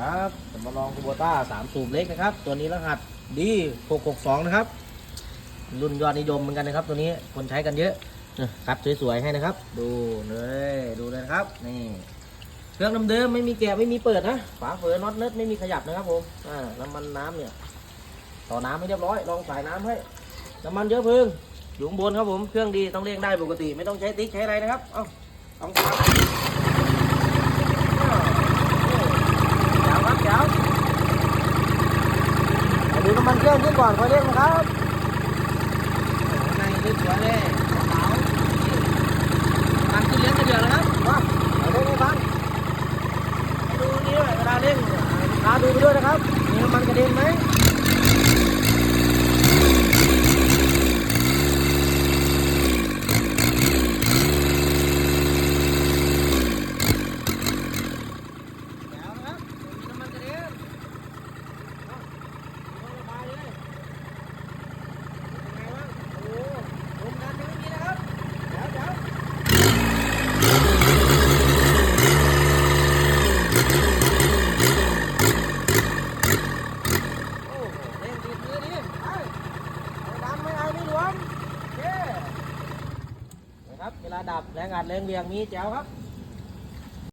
ครับจะมาลองคูโบต้าสามสูบเล็กนะครับ ตัวนี้รหัสดี662นะครับ รุ่นยอดนิยมเหมือนกันนะครับ ตัวนี้คนใช้กันเยอะนะครับสวยๆให้นะครับ ดูเลยดูเลยนะครับ นี่เครื่องเดิมๆไม่มีแกะไม่มีเปิดนะฝาเฟือน็อตเนิร์ดไม่มีขยับนะครับผมอ่าน้ำมันน้ำเนี่ย ต่อน้ำให้เรียบร้อยลองสายน้ำให้น้ำมันเยอะพึ่งอยู่บนครับผมเครื่องดีต้องเร่งได้ปกติ ไม่ต้องใช้ติ๊กใช้อะไรนะครับ เอ้าต้องสามอ้าวเจ๋วครับเจ๋วเดี๋ยวดูน้ำ มันเครื่องขึ้นก่อนค่อยเร่งนะครับข้างในนี่สวยเลยขาวๆมันขึ้นเลี้ยงกระเดือกแล้วครับมาเอาเร่งให้ฟังดูนี่ด้วยเวลาเล่นตาดูไปด้วยนะครับมีน้ำมันกระเด็นไหมแล้วนะครับมีน้ำมันกระเด็นเอาดูระบายเลยเป็นไงบ้างโอ้ลมดันยังไม่มีนะครับเดี๋ยวเดี๋ยว โอ้โหเร่งดีดมือดีไปไม่ดำไม่ไอไม่หลวมโอเครับ เวลาดับแรงอัดแรงเบี่ยงมีแจ๋วครับ